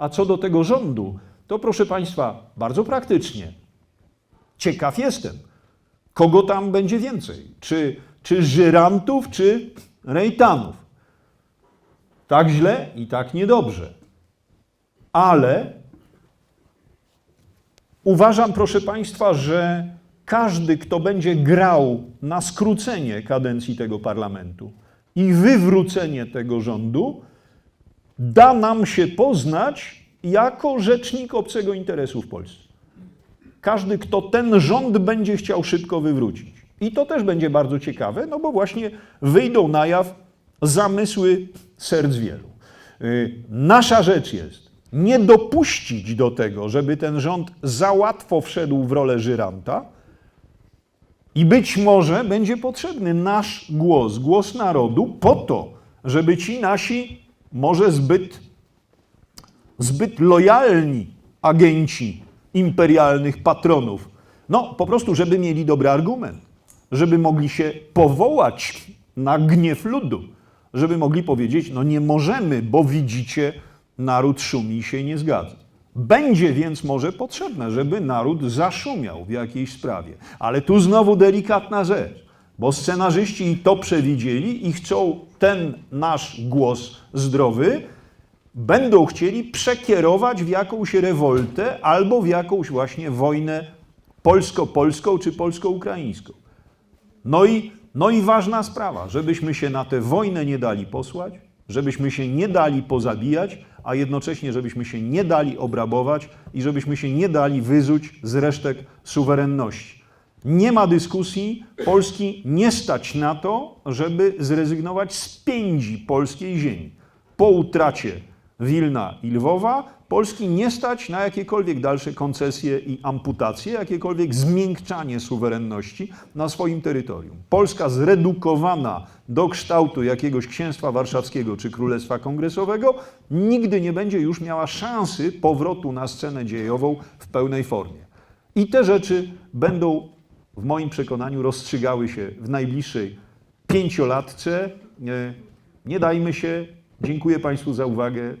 A co do tego rządu, to proszę Państwa, bardzo praktycznie. Ciekaw jestem, kogo tam będzie więcej. Czy, czy żyrantów, czy rejtanów. Tak źle i tak niedobrze. Ale uważam, proszę Państwa, że każdy, kto będzie grał na skrócenie kadencji tego parlamentu i wywrócenie tego rządu, da nam się poznać jako rzecznik obcego interesu w Polsce. Każdy, kto ten rząd będzie chciał szybko wywrócić. I to też będzie bardzo ciekawe, no bo właśnie wyjdą na jaw zamysły serc wielu. Y, Nasza rzecz jest nie dopuścić do tego, żeby ten rząd za łatwo wszedł w rolę żyranta, i być może będzie potrzebny nasz głos, głos narodu, po to, żeby ci nasi, może zbyt, zbyt lojalni agenci imperialnych patronów, no po prostu, żeby mieli dobry argument, żeby mogli się powołać na gniew ludu, żeby mogli powiedzieć: No nie możemy, bo widzicie, naród szumi i się nie zgadza. Będzie więc może potrzebne, żeby naród zaszumiał w jakiejś sprawie. Ale tu znowu delikatna rzecz, bo scenarzyści to przewidzieli i chcą ten nasz głos zdrowy, będą chcieli przekierować w jakąś rewoltę albo w jakąś właśnie wojnę polsko-polską czy polsko-ukraińską. No i, no i ważna sprawa, żebyśmy się na tę wojnę nie dali posłać, żebyśmy się nie dali pozabijać, a jednocześnie żebyśmy się nie dali obrabować i żebyśmy się nie dali wyzuć z resztek suwerenności. Nie ma dyskusji, Polski nie stać na to, żeby zrezygnować z piędzi polskiej ziemi. Po utracie Wilna i Lwowa Polski nie stać na jakiekolwiek dalsze koncesje i amputacje, jakiekolwiek zmiękczanie suwerenności na swoim terytorium. Polska zredukowana do kształtu jakiegoś księstwa warszawskiego czy królestwa kongresowego nigdy nie będzie już miała szansy powrotu na scenę dziejową w pełnej formie. I te rzeczy będą w moim przekonaniu rozstrzygały się w najbliższej pięciolatce. Nie, nie dajmy się. Dziękuję Państwu za uwagę.